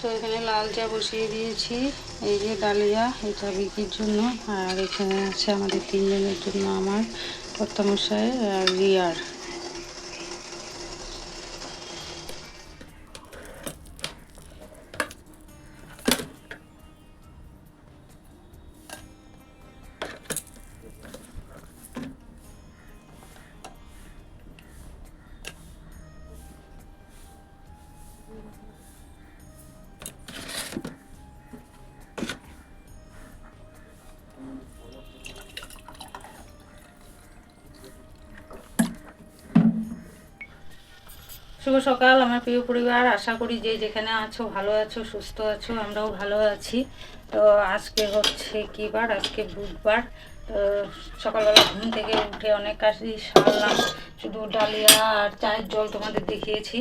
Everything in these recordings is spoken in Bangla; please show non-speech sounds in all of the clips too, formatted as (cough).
তো এখানে লাল চা বসিয়ে দিয়েছি, এই যে ডালিয়া, এটা বিক্রির জন্য। আর এখানে আছে আমাদের তিনজনের জন্য আমার কর্তামশাই আর রিয়ার। শুভ সকাল, আমার প্রিয় পরিবার। আশা করি যে যেখানে আছো, ভালো আছো, সুস্থ আছো, আমরাও ভালো আছি। তো আজকে হচ্ছে কি বার? আজকে বুধবার। তো সকালবেলা ঘুম থেকে উঠে অনেক কাজই সারলাম। শুধু ডালিয়া আর চায়ের জল তোমাদের দেখিয়েছি।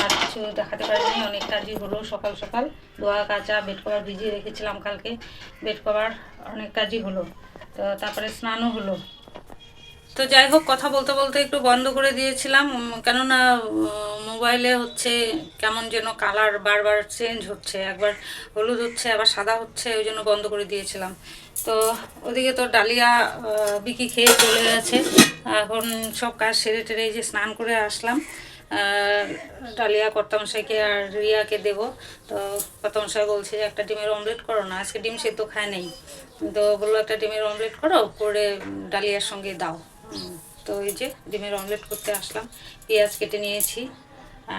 আর কিছু দেখাতে পারিনি, অনেক কাজই হলো সকাল সকাল। দোয়া কাঁচা, বেড কভার ভিজিয়ে রেখেছিলাম কালকে। বেড কভার অনেক কাজই হলো। তো তারপরে স্নানও হলো। তো যাই হোক, কথা বলতে বলতে একটু বন্ধ করে দিয়েছিলাম কেননা মোবাইলে হচ্ছে কেমন যেন কালার বারবার চেঞ্জ হচ্ছে, একবার হলুদ হচ্ছে, আবার সাদা হচ্ছে, ওই জন্য বন্ধ করে দিয়েছিলাম। তো ওদিকে তো ডালিয়া বিকি খেয়ে চলে গেছে, এখন সব কাজ সেরে টেরে যে স্নান করে আসলাম ডালিয়া কর্তামশাইকে আর রিয়াকে দেবো। তো কর্তামশাই বলছে যে, একটা ডিমের অমলেট করো না, আজকে ডিম সেদ্ধ খায় নেই। তো বলল, একটা ডিমের অমলেট করো, করে ডালিয়ার সঙ্গে দাও। তো এই যে ডিমের অমলেট করতে আসলাম, পেঁয়াজ কেটে নিয়েছি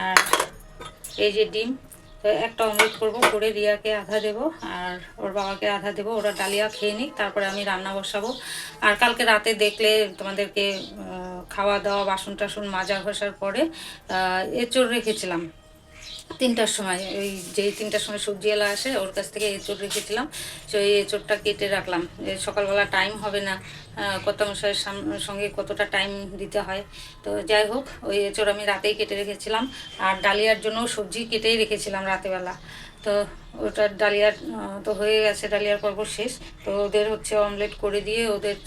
আর এই যে ডিম, তো একটা অমলেট করব, করে রিয়াকে আধা দেবো আর ওর বাবাকে আধা দেবো, ওরা ডালিয়া খেয়ে নিক, তারপরে আমি রান্না বসাবো। আর কালকে রাতে দেখলে তোমাদেরকে খাওয়া দাওয়া, বাসন টাসন মাজা ঘষার পরে এঁচড় রেখেছিলাম। তিনটার সময় ওই যেই তিনটার সময় সবজি এলা আসে, ওর কাছ থেকে এঁচড় রেখেছিলাম। তো এই এঁচড়টা কেটে রাখলাম। যে সকালবেলা টাইম হবে না। কত মশাইয়ের সঙ্গে কতটা টাইম দিতে হয়। তো যাই হোক, ওই এঁচড় আমি রাতেই কেটে রেখেছিলাম। আর ডালিয়ার জন্য সবজি কেটেই রেখেছিলাম রাতেবেলা। তো ওটা ডালিয়ার তো হয়ে গেছে ডালিয়ার পর্ব শেষ। তো ওদের হচ্ছে অমলেট করে দিয়ে ওদের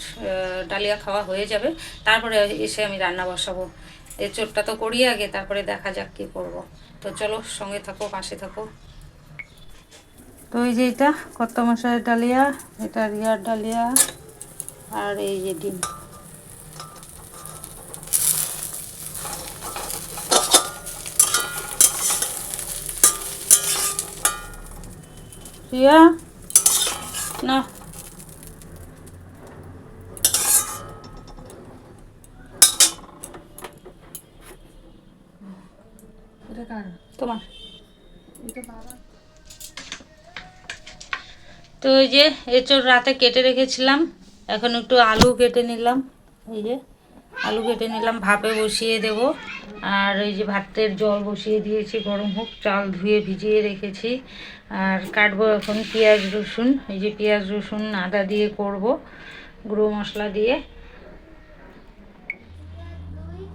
ডালিয়া খাওয়া হয়ে যাবে। তারপরে এসে আমি রান্না বসাবো। এই চোটটা তো করি আগে, তারপরে দেখা যাক কি করব। তো চলো, সঙ্গে থাকো, পাশে থাকো। তো এই যে এটা কত মশাইয়ের ডালিয়া, এটা রিয়ার ডালিয়া, আর এই যে ডিম। রিয়া? না তোমার তো এই যে এঁচড় রাতে কেটে রেখেছিলাম, এখন একটু আলু কেটে নিলাম। এই যে আলু কেটে নিলাম, ভাপে বসিয়ে দেব। আর এই যে ভাতের জল বসিয়ে দিয়েছি, গরম হোক, চাল ধুয়ে ভিজিয়ে রেখেছি। আর কাটবো এখন পেঁয়াজ, রসুন। এই যে পেঁয়াজ, রসুন আদা দিয়ে করব, গুঁড়ো মশলা দিয়ে।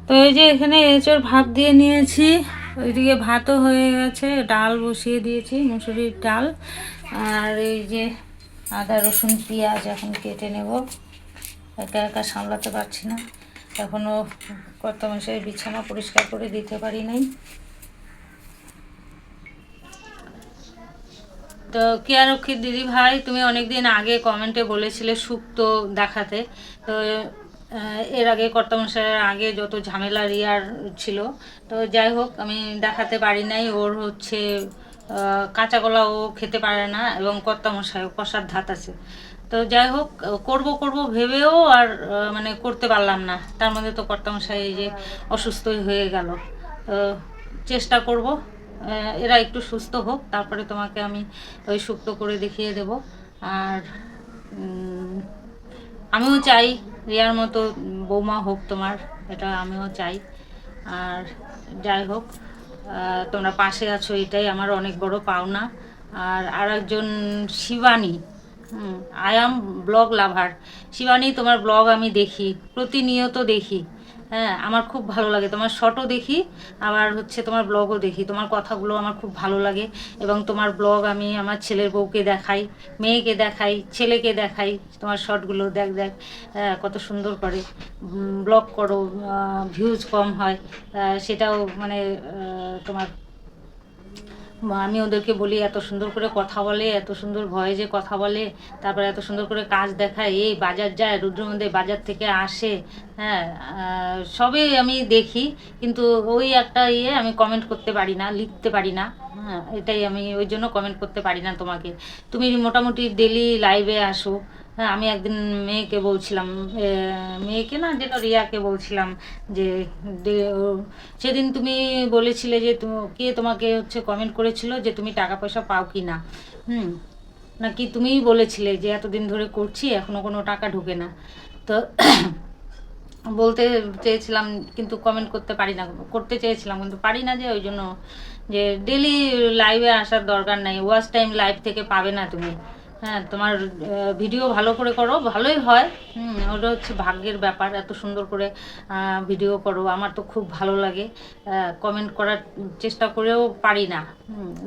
তো এই যে এখানে এঁচড় ভাপ দিয়ে নিয়েছি। ওইদিকে ভাতও হয়ে গেছে, ডাল বসিয়ে দিয়েছি, মুসুরির ডাল। আর এই যে আদা, রসুন, পেঁয়াজ এখন কেটে নেব। একা একা সামলাতে পারছি না। এখনও কত মাসের বিছানা পরিষ্কার করে দিতে পারি নাই। তো কিয়ারক্ষীর দিদি ভাই, তুমি অনেকদিন আগে কমেন্টে বলেছিলে সুক্ত দেখাতে। তো এর আগে কর্তামশাইয়ের আগে যত ঝামেলা রিয়ার ছিল। তো যাই হোক, আমি দেখাতে পারি নাই, ওর হচ্ছে কাঁচা কলা ও খেতে পারে না এবং কর্তামশাই কষার ধাত আছে। তো যাই হোক, করব করব ভেবেও আর মানে করতে পারলাম না। তার মধ্যে তো কর্তামশাই এই যে অসুস্থই হয়ে গেল। তো চেষ্টা করব এরা একটু সুস্থ হোক, তারপরে তোমাকে আমি ওই সুক্ত করে দেখিয়ে দেব। আর আমিও চাই, রিয়ার মতো বৌমা হোক তোমার, এটা আমিও চাই। আর যাই হোক তোমরা পাশে আছো, এটাই আমার অনেক বড় পাওনা। আর আর একজন Shivani I am blog lover. Shivani, তোমার ব্লগ আমি দেখি, প্রতিনিয়ত দেখি। হ্যাঁ আমার খুব ভালো লাগে। তোমার শর্টও দেখি, আবার হচ্ছে তোমার ব্লগও দেখি। তোমার কথাগুলো আমার খুব ভালো লাগে এবং তোমার ব্লগ আমি আমার ছেলের বউকে দেখাই, মেয়েকে দেখাই, ছেলেকে দেখাই। তোমার শর্টগুলো দেখ দেখ কত সুন্দর করে ব্লগ করো ভিউজ কম হয় সেটাও মানে তোমার আমি ওদেরকে বলি, এত সুন্দর করে কথা বলে, এত সুন্দর ভয়েজে কথা বলে, তারপরে এত সুন্দর করে কাজ দেখায়, এই বাজার যায় রুদ্রমন্দির বাজার থেকে আসে। হ্যাঁ সবই আমি দেখি, কিন্তু ওই একটা ইয়ে আমি কমেন্ট করতে পারি না, লিখতে পারি না। হ্যাঁ এটাই আমি ওই জন্য কমেন্ট করতে পারি না তোমাকে। তুমি মোটামুটি ডেলি লাইভে আসো। হ্যাঁ আমি একদিন মেয়েকে বলছিলাম মেয়েকে না, যেটা রিয়াকে বলছিলাম যে সেদিন তুমি বলেছিলে যে কে তোমাকে হচ্ছে কমেন্ট করেছিল যে, তুমি টাকা পয়সা পাও কি না হুম, নাকি তুমিই বলেছিলে যে, এতদিন ধরে করছি, এখনও কোনো টাকা ঢোকে না। তো, বলতে চেয়েছিলাম, কিন্তু কমেন্ট করতে পারি না, করতে চেয়েছিলাম, কিন্তু পারি না যে, ওই জন্য যে ডেলি লাইভে আসার দরকার নাই ওয়াচ টাইম লাইভ থেকে পাবে না তুমি। হ্যাঁ তোমার ভিডিও ভালো করে করো, ভালোই হয়। হুম, ওটা হচ্ছে ভাগ্যের ব্যাপার, এত সুন্দর করে ভিডিও করো, আমার তো খুব ভালো লাগে। কমেন্ট করার চেষ্টা করেও পারি না।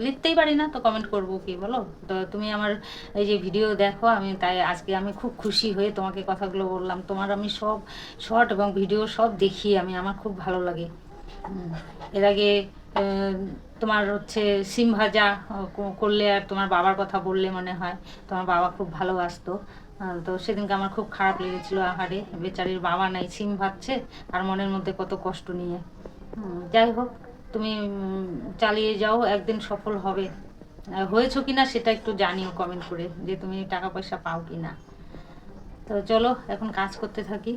লিখতেই পারি না, তো কমেন্ট করব কি বলো? তো তুমি আমার এই যে ভিডিও দেখো, আমি তাই আজকে আমি খুব খুশি হয়ে তোমাকে কথাগুলো বললাম। তোমার আমি সব শর্ট এবং ভিডিও সব দেখি আমি, আমার খুব ভালো লাগে। এর আগে তোমার হচ্ছে সিম ভাজা করলে আর তোমার বাবার কথা বললে মনে হয়। তোমার বাবা খুব ভালোবাসতো। তো সেদিনকে আমার খুব খারাপ লেগেছিল আহারে। বেচারির বাবা নাই, সিম ভাজছে আর মনের মধ্যে কত কষ্ট নিয়ে। যাই হোক, তুমি চালিয়ে যাও, একদিন সফল হবে। হয়েছো কিনা সেটা একটু জানিও কমেন্ট করে যে তুমি টাকা পয়সা পাও কিনা। তো চলো, এখন কাজ করতে থাকি।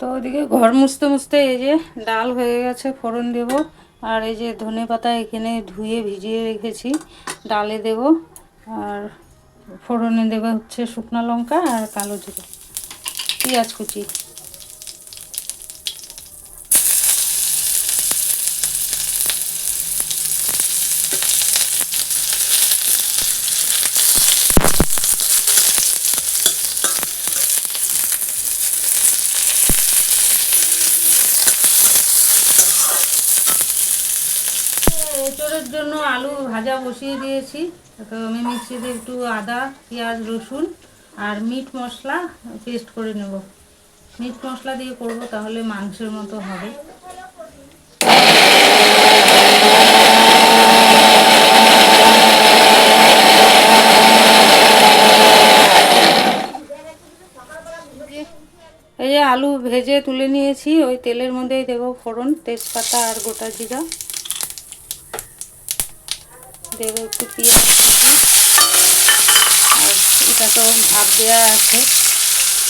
তো ওদিকে ঘর মুছতে মুছতে এই যে ডাল হয়ে গেছে, ফোড়ন দেব। আর এই যে ধনে পাতা এখানে ধুয়ে ভিজিয়ে রেখেছি, ডালে দেব। আর ফোড়নে দেবে হচ্ছে শুকনা লঙ্কা আর কালো জিরে, পেঁয়াজ কুচি। এঁচড়ের জন্য আলু ভাজা বসিয়ে দিয়েছি। তো আমি মিক্সিতে একটু আদা, পেঁয়াজ, রসুন আর মিট মশলা পেস্ট করে নেব। মিট মশলা দিয়ে করব তাহলে মাংসের মতো হবে। এই যে আলু ভেজে তুলে নিয়েছি, ওই তেলের মধ্যেই দেবো ফোড়ন, তেজপাতা আর গোটা জিরা। দেবো একটু পেঁয়াজ আর এটা তো ভাত দেওয়া আছে।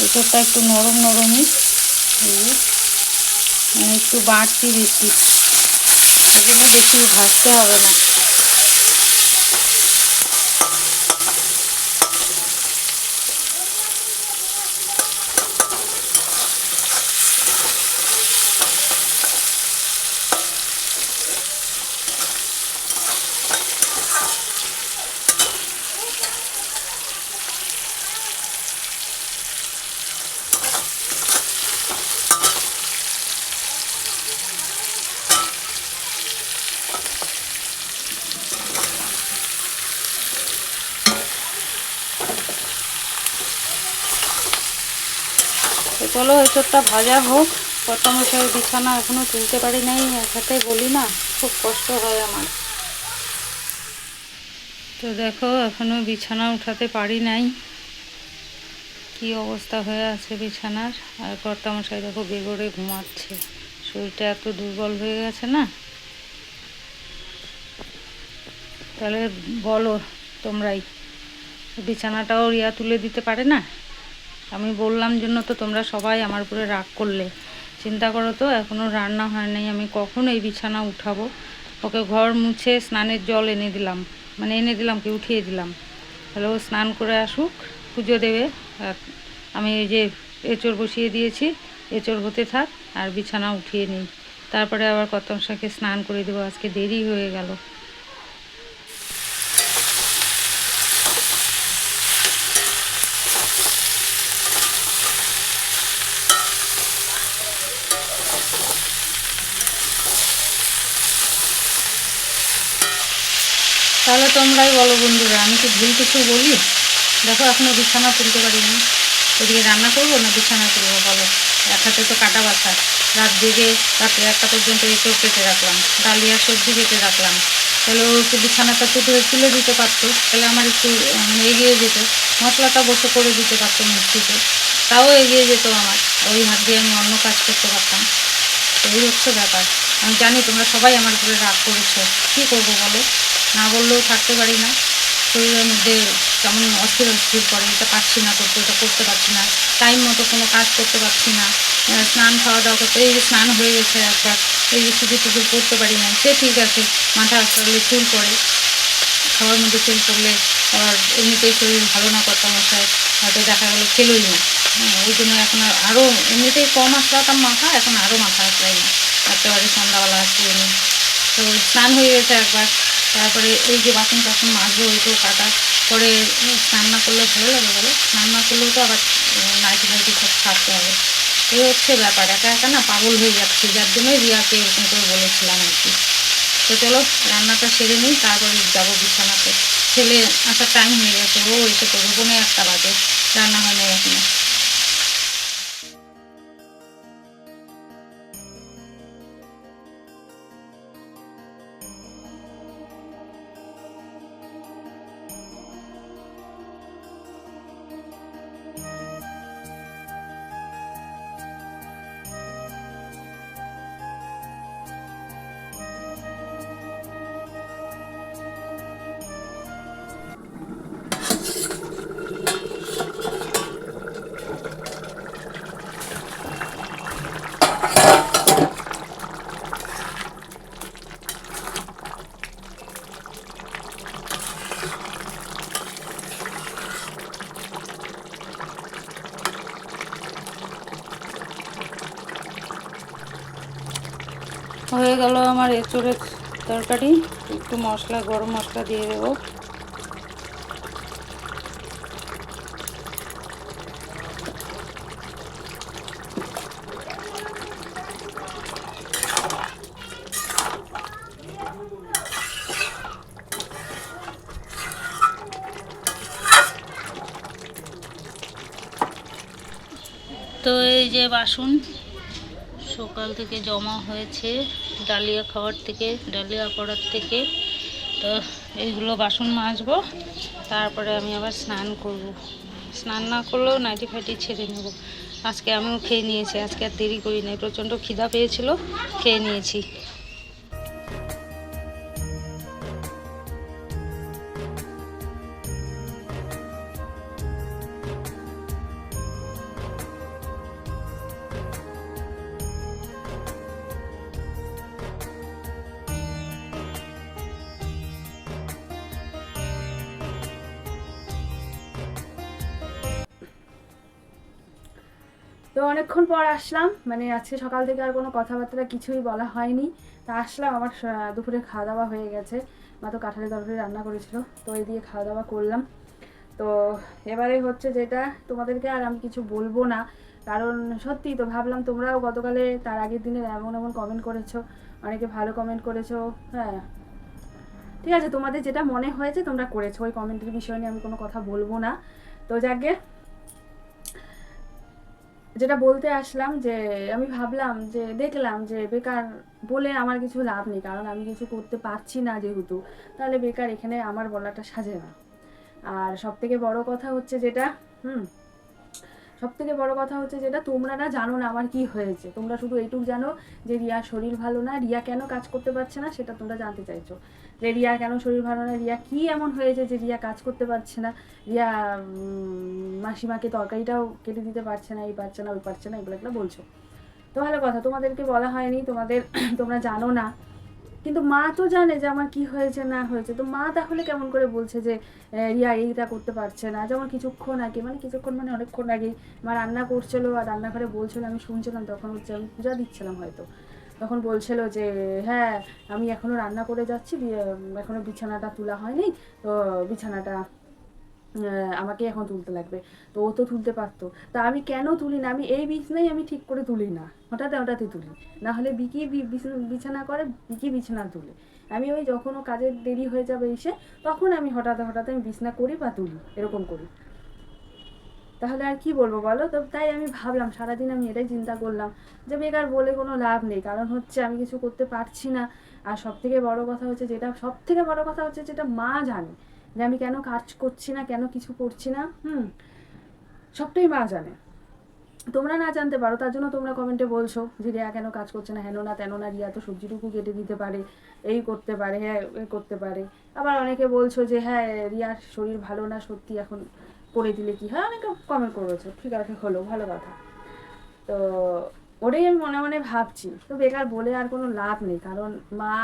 এসবটা একটু নরম নরমই এই মানে একটু বাড়তি বেশি। ওই জন্য বেশি ভাজতে হবে না। তো চলো এসবটা ভাজা হোক। কর্তামশাই বিছানা এখনও তুলতে পারি নাই এক হাতে বলি না? খুব কষ্ট হয় আমার। তো দেখো, এখনও বিছানা উঠাতে পারি নাই। কি অবস্থা হয়ে আছে বিছানার? আর কর্তামশাই দেখো বেগড়ে ঘুমাচ্ছে। শরীরটা এত দুর্বল হয়ে গেছে না? তাহলে বলো, তোমরাই। বিছানাটাও রিয়া তুলে দিতে পারে না? আমি বললাম জন্য তো তোমরা সবাই আমার উপরে রাগ করলে। চিন্তা করো তো এখনও রান্না হয় নাই, আমি কখন এই বিছানা উঠাবো? ওকে ঘর মুছে স্নানের জল এনে দিলাম। মানে এনে দিলাম কি, উঠিয়ে দিলাম। তাহলে ও স্নান করে আসুক, পুজো দেবে। আমি এই যে এঁচড় বসিয়ে দিয়েছি, এঁচড় হতে থাক, আর বিছানা উঠিয়ে নিই। তারপরে আবার কত শাকে স্নান করে দেবো, আজকে দেরি হয়ে গেল। তোমরাই বলো বন্ধুরা, আমি কি ভুল কিছু বলি? দেখো, এখনও বিছানা তুলতে পারিনি। ওদিকে রান্না করব না বিছানা তুলবো, বলো? এক হাতে তো কাটা বাছা। রাত জেগে রাত্রে একটা পর্যন্ত এঁচড় কেটে রাখলাম। ডালিয়া সবজি কেটে রাখলাম। তাহলে ও একটু বিছানাটা তুলে তুলে দিতে পারতো। তাহলে আমার একটু মানে এগিয়ে যেত। মশলাটা বসে করে দিতে পারতো মিষ্টিতে তাও এগিয়ে যেত আমার। ওই হাত দিয়ে আমি অন্য কাজ করতে পারতাম। এই হচ্ছে ব্যাপার। আমি জানি তোমরা সবাই আমার উপরে রাগ করেছ। কী করব বলো? না বললেও থাকতে পারি না। শরীরের মধ্যে কেমন অস্থির অস্থির করে, এটা পারছি না করতে ওটা করতে পারছি না। টাইম মতো কোনো কাজ করতে পারছি না। স্নান খাওয়া দাওয়া করতে, এই যে স্নান হয়ে গেছে একবার এই যে সিঁদুর টুকুর করতে পারি না, সে ঠিক আছে, মাথা আসলে চুল পড়ে। খাওয়ার মধ্যে চুল পড়লে আবার এমনিতেই শরীর ভালো না করতে মশায় হয়তো দেখা গেলো খেলোই না। হ্যাঁ ওই জন্য এখন আর আরও এমনিতেই কম আসলাতাম মাথা, এখন আরও মাথা আসলাই না। একেবারে সন্ধ্যাবেলা আমি। তো স্নান হয়ে গেছে একবার। তারপরে এই যে বাসন টাসন মাজবো ওইটাও কাটা। পরে উম, স্নান না করলে ভালো লাগে বলো? স্নান না করলেও তো আবার নাইটি ফাইটি সব ছাড়তে হবে। এই হচ্ছে ব্যাপার একা একা না পাগল হয়ে যাচ্ছে। যার জন্যই রিয়াকে এরকম করে বলেছিলাম আর কি। তো চলো রান্নাটা সেরে নিই তারপরে যাব বিছানাতে। ছেলে আসার টাইম হয়ে গেছে ও এসে করব পনেরো একটা বাজে রান্না হয় না এখনও। আমার এঁচড়ের তরকারি, একটু মশলা, গরম মশলা দিয়ে দেবো। তো এই যে বাসন, সকাল থেকে জমা হয়েছে। ডালিয়া খাওয়ার থেকে, ডালিয়া করার থেকে। তো এইগুলো বাসন মাজবো, তারপরে আমি আবার স্নান করব। স্নান না করলেও নাইটি ফাইটি ছেড়ে নেব। আজকে আমিও খেয়ে নিয়েছি, আজকে আর দেরি করি নাই। প্রচণ্ড খিদা পেয়েছিল, খেয়ে নিয়েছি। তো অনেকক্ষণ পর আসলাম মানে আজকে সকাল থেকে আর কোনো কথাবার্তা কিছুই বলা হয়নি। তা আসলাম, আমার দুপুরে খাওয়া দাওয়া হয়ে গেছে। মা তো কাঁঠালের তরকারি রান্না করেছিল, তো এই দিয়ে খাওয়া দাওয়া করলাম। তো এবারে হচ্ছে যেটা, তোমাদেরকে আর আমি কিছু বলব না। কারণ সত্যি তো ভাবলাম তোমরাও গতকালে তার আগের দিনের এমন এমন কমেন্ট করেছ, অনেকে ভালো কমেন্ট করেছ হ্যাঁ। ঠিক আছে, তোমাদের যেটা মনে হয়েছে তোমরা করেছ, ওই কমেন্টের বিষয় নিয়ে আমি কোনো কথা বলব না। তো যাকে যেটা বলতে আসলাম যে, আমি ভাবলাম যে, দেখলাম যে বেকার বলে আমার কিছু লাভ নেই, কারণ আমি কিছু করতে পারছি না যেহেতু, তাহলে বেকার এখানে আমার বলাটা সাজে না। আর সব থেকে বড় কথা হচ্ছে যেটা, হুম সব থেকে বড় কথা হচ্ছে যেটা, তোমরা না জানো না আমার কি হয়েছে। তোমরা শুধু এইটুকু জানো যে রিয়া শরীর ভালো না, রিয়া কেন কাজ করতে পারছে না, সেটা তোমরা জানতে চাইছো। যে রিয়া, কেন শরীর ভালো না? রিয়া কি এমন হয়েছে যে রিয়া কাজ করতে পারছে না? রিয়া মাসিমাকে তরকারিটাও কেটে দিতে পারছে না, এই পারছে না, ওই পারছে না, এগুলো এগুলো বলছো। তো ভালো কথা, তোমাদেরকে বলা হয়নি, তোমাদের, (clears throat) তোমরা জানো না। কিন্তু মা তো জানে যে আমার কি হয়েছে, না হয়েছে। তো মা তাহলে কেমন করে বলছে যে রিয়া এইটা করতে পারছে না? যেমন কিছুক্ষণ আগে মানে কিছুক্ষণ মানে অনেকক্ষণ আগে মা রান্না করছিল আর রান্নাঘরে বলছিল, আমি শুনছিলাম, তখন হচ্ছে আমি পূজা দিচ্ছিলাম হয়তো। তখন বলছিল যে হ্যাঁ আমি এখনও রান্না করে যাচ্ছি বি- এখনও বিছানাটা তোলা হয়নি, তো বিছানাটা আমাকে এখন তুলতে লাগবে। তো ও তো তুলতে পারতো। তা আমি কেন তুলি না? আমি এই বিছনাই আমি ঠিক করে তুলি না। হঠাৎ, হঠাৎই তুলি। না হলে বিকি বিছানা করে বিকি বিছানা তুলে? আমি ওই যখন ও কাজের দেরি হয়ে যাবে এসে, তখন আমি হঠাৎ হঠাৎ আমি বিছনা করি বা তুলি, এরকম করি। তাহলে আর কি বলব বলো? তো তাই আমি ভাবলাম, সারাদিন আমি এটাই চিন্তা করলাম যে বেকার বলে কোনো লাভ নেই। কারণ হচ্ছে আমি কিছু করতে পারছি না। আর সব থেকে বড় কথা হচ্ছে যেটা সব থেকে বড় কথা হচ্ছে যেটা মা জানে যে আমি কেন কাজ করছি না, কেন কিছু করছি না, হুম? সবটাই মা জানে। তোমরা না জানতে পারো, তার জন্য তোমরা কমেন্টে বলছো যে রিয়া কেন কাজ করছে না, হেন না, তেন না, রিয়া তো সবজিটুকু কেটে দিতে পারে, এই করতে পারে হ্যাঁ করতে পারে। আবার অনেকে বলছো যে হ্যাঁ রিয়ার শরীর ভালো না, সত্যি এখন করে দিলে কি হয়? অনেকে কমেন্ট করেছ ঠিক আছে, হলো, ভালো কথা। তো ওটাই আমি মনে মনে ভাবছি। তো বেকার বলে আর কোনো লাভ নেই, কারণ মা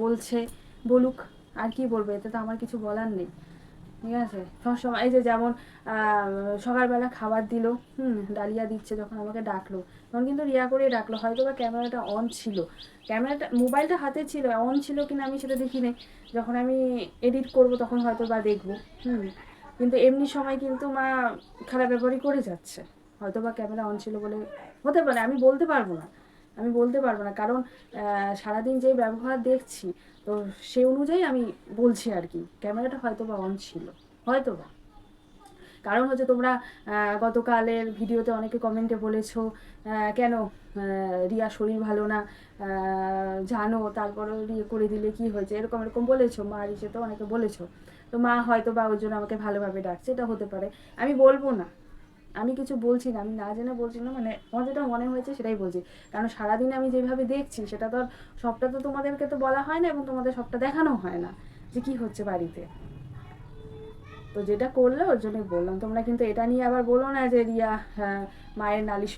বলছে, বলুক, আর কি বলবে? এতে তো আমার কিছু বলার নেই। ঠিক আছে? সবসময় এই যে যেমন সকালবেলা খাবার দিল, হুম, ডালিয়া দিচ্ছে যখন আমাকে ডাকলো, তখন কিন্তু রিয়া করে ডাকলো। হয়তো বা ক্যামেরাটা অন ছিল। ক্যামেরাটা, মোবাইলটা হাতে ছিল অন ছিল কিনা আমি সেটা দেখি নাই। যখন আমি এডিট করব তখন হয়তো বা দেখব, হুম। কিন্তু এমনি সময় কিন্তু মা খারাপ ব্যবহারই করে যাচ্ছে। হয়তো বা ক্যামেরা অন ছিল বলে হতে পারে, আমি বলতে পারব না। আমি বলতে পারব না, কারণ সারাদিন যে ব্যবহার দেখছি, তো সে অনুযায়ী আমি বলছি আর কি। ক্যামেরাটা হয়তো বা অন ছিল হয়তো বা কারণ হচ্ছে তোমরা গতকালের ভিডিওতে অনেকে কমেন্টে বলেছ কেন রিয়া শরীর ভালো না জানো তারপরে ইয়ে করে দিলে কি হয়েছে? এরকম এরকম বলেছ, মা এসে তো অনেকে বলেছ। তো মা হয়তো বা ওই জন্য আমাকে ভালোভাবে ডাকছে, এটা হতে পারে। আমি বলব না। আমি কিছু বলছি না, আমি না জেনে বলছি না মানে আমার যেটা মনে হয়েছে সেটাই বলছি। কারণ সারাদিন আমি যেভাবে দেখছি, সেটা তো সবটা তো তোমাদেরকে তো বলা হয় না এবং তোমাদের সবটা দেখানো হয় না যে কি হচ্ছে বাড়িতে। তো যেটা করলে ওর জন্যই বললাম। তোমরা কিন্তু এটা নিয়ে আবার বলো না যে রিয়া হ্যাঁ, মায়ের নালিশ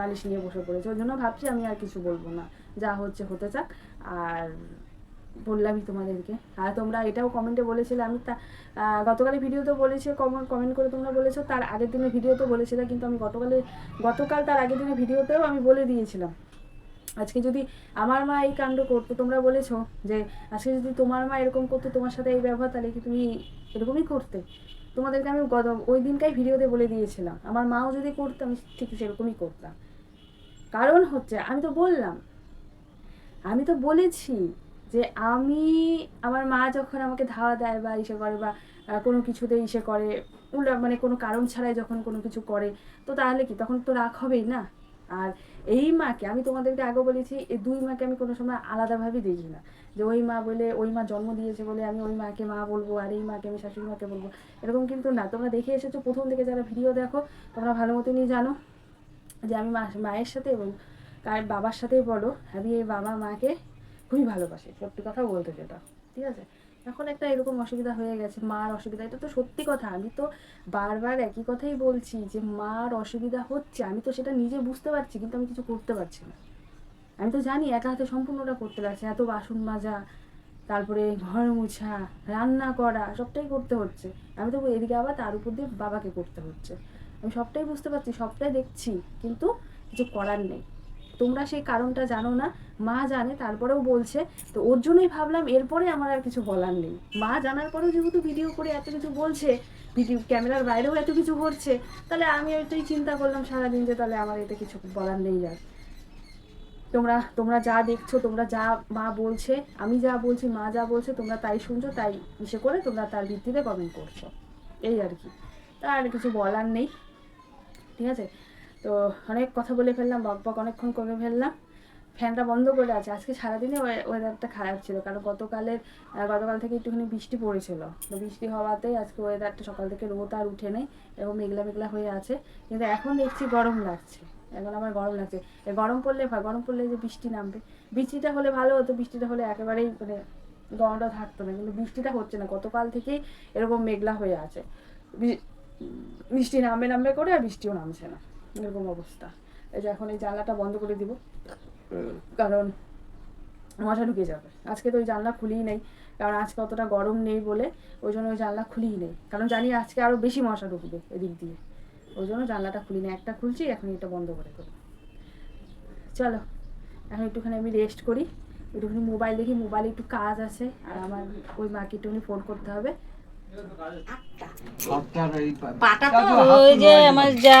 নালিশ নিয়ে বসে পড়েছে। ওর জন্য ভাবছি আমি আর কিছু বলব না। যা হচ্ছে হতে চাক। আর বললামই তোমাদেরকে। আর তোমরা এটাও কমেন্টে বলেছিলে আমি তা গতকালের ভিডিওতে বলেছি কমেন্ট কমেন্ট করে তোমরা বলেছ তার আগের দিনের ভিডিওতে বলেছিলে কিন্তু আমি গতকালে গতকাল তার আগের দিনের ভিডিওতেও আমি বলে দিয়েছিলাম। আজকে যদি আমার মা এই কাণ্ড করতো, তোমরা বলেছ যে আজকে যদি তোমার মা এরকম করতো, তোমার সাথে এই ব্যবহার, তাহলে কি তুমি এরকমই করতে? তোমাদেরকে আমি গত, ওই দিনকাই ভিডিওতে বলে দিয়েছিলাম। আমার মাও যদি করতো, আমি ঠিক সেরকমই করতাম। কারণ হচ্ছে, আমি তো বললাম, আমি তো বলেছি যে আমি, আমার মা যখন আমাকে ধাওয়া দেয় বা ইসে করে বা কোনো কিছুতে ইসে করে মানে কোনো কারণ ছাড়াই যখন কোনো কিছু করে, তো তাহলে কি, তখন তো রাগ হবেই না? আর এই মাকে আমি তোমাদেরকে আগে বলেছি, এই দুই মাকে আমি কোনো সময় আলাদাভাবে দেখি না। যে ওই মা বলে, ওই মা জন্ম দিয়েছে বলে আমি ওই মাকে মা বলব আর এই মাকে আমি শাশুড়ি মাকে বলব। এরকম কিন্তু না, তোমরা দেখে এসেছ, প্রথম থেকে যারা ভিডিও দেখো, তোমরা ভালো মতনই জানো যে আমি মা, মায়ের সাথে এবং কার বাবার সাথেই বলো আমি এই বাবা মাকে খুবই ভালোবাসি, সত্যি কথা বলতে যেটা, ঠিক আছে? এখন একটা এরকম অসুবিধা হয়ে গেছে, মার অসুবিধা, এটা তো সত্যি কথা। আমি তো বারবার একই কথাই বলছি যে, মার অসুবিধা হচ্ছে, আমি তো সেটা নিজে বুঝতে পারছি, কিন্তু আমি কিছু করতে পারছি না। আমি তো জানি একা হাতে সম্পূর্ণটা করতে পারছি এত বাসন মাজা, তারপরে ঘর মোছা, রান্না করা, সবটাই করতে হচ্ছে। আমি তো এদিকে আবার তার উপর দিয়ে বাবাকে করতে হচ্ছে। আমি সবটাই বুঝতে পারছি, সবটাই দেখছি, কিন্তু কিছু করার নেই। তোমরা সেই কারণটা জানো না। মা জানে, তারপরেও বলছে। তো ওর জন্যই ভাবলাম, এরপরে আমার আর কিছু বলার নেই। মা জানার পরেও যেহেতু ভিডিও করে এত কিছু বলছে ভিডিও ক্যামেরার বাইরেও এত কিছু ঘটছে তাহলে আমি ওইটাই চিন্তা করলাম সারাদিন যে তাহলে আমার এতে কিছু বলার নেই আর। তোমরা তোমরা যা দেখছ, তোমরা যা মা বলছে, আমি যা বলছি, মা যা বলছে, তোমরা তাই শুনছো, তাই ইসে করে তোমরা তার ভিত্তিতে কমেন্ট করছ। এই আর কি। তা আর কিছু বলার নেই। ঠিক আছে? তো অনেক কথা বলে ফেললাম, বক বক অনেকক্ষণ করে ফেললাম। ফ্যানটা বন্ধ করে আছে। আজকে সারাদিনে ওয়েদারটা খারাপ ছিল, কারণ গতকালের গতকাল থেকে একটুখানি বৃষ্টি পড়েছিল। তো বৃষ্টি হওয়াতে আজকে ওয়েদারটা সকাল থেকে রোদ আর উঠে নেই এবং মেঘলা মেঘলা হয়ে আছে। কিন্তু এখন দেখছি গরম লাগছে। এখন আমার গরম লাগছে। গরম পড়লে গরম পড়লে যে বৃষ্টি নামবে। বৃষ্টিটা হলে ভালো হতো, বৃষ্টিটা হলে একেবারেই মানে গরমটা থাকতো না। কিন্তু বৃষ্টিটা হচ্ছে না। গতকাল থেকেই এরকম মেঘলা হয়ে আছে। বৃষ্টি নামবে নামবে করে আর বৃষ্টিও নামছে না। এরকম অবস্থা। এই যে এখন এই জানলাটা বন্ধ করে দিব। কারণ মশা ঢুকে যাবে। আজকে তো ওই জানলা খুলিই নেই। কারণ আজকে অতটা গরম নেই বলে ওই জন্য ওই জানলা খুলিই নেই। কারণ জানি আজকে আরও বেশি মশা ঢুকবে এদিক দিয়ে। ওই জন্য জানলাটা খুলি নেই। একটা খুলছি এখন এটা বন্ধ করে দেবো। চলো এখন একটুখানি আমি রেস্ট করি। একটুখানি মোবাইল দেখি। মোবাইলে একটু কাজ আছে। আর আমার ওই মাকে একটুখানি ফোন করতে হবে। পাটা তো ওই যে আমার যা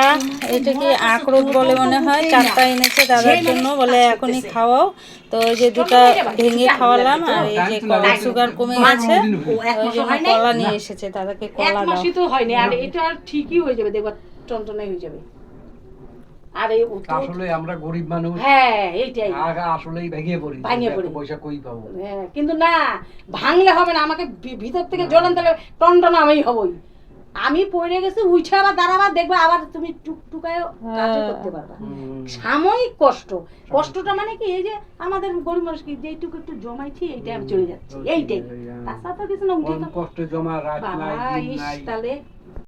এটা কি আখরোট বলে মনে হয়? চারটা এনেছে দাদার জন্য বলে এখনই খাওয়াও। তো ওই যে দুটা ভেঙে খাওয়ালাম আর এই যে কলা সুগার কমে গেছে। ওই জন্য কলা নিয়ে এসেছে দাদাকে কলা দাও। তো হয়নি। আর এটা ঠিকই হয়ে যাবে। দেখবা টনটনে হয়ে যাবে। আর এই আসলে আমরা গরিব মানুষ। হ্যাঁ এইটাই। আসলেই ভেঙে পড়ি। ভেঙে পড়ি। পয়সা কই পাবো? হ্যাঁ, কিন্তু না ভাঙলে হবে না। আমাকে ভিতর থেকে জ্বলান তাহলে টনটন আমি হবই। আমি পড়ে গেছি উঠে আবার দাঁড়াবার দেখবা আবার তুমি টুকটুকায় কাজও করতে পারবা। সাময়িক কষ্ট। কষ্টটা মানে কি এই যে আমাদের গরিব মানুষ কি যেইটুকু একটু জমাইছি এইটাই আমি চলে যাচ্ছি। এইটাই। তাছাড়া তো কিছু না উঠে কষ্ট জমা রাত নাই দিন নাই। তাহলে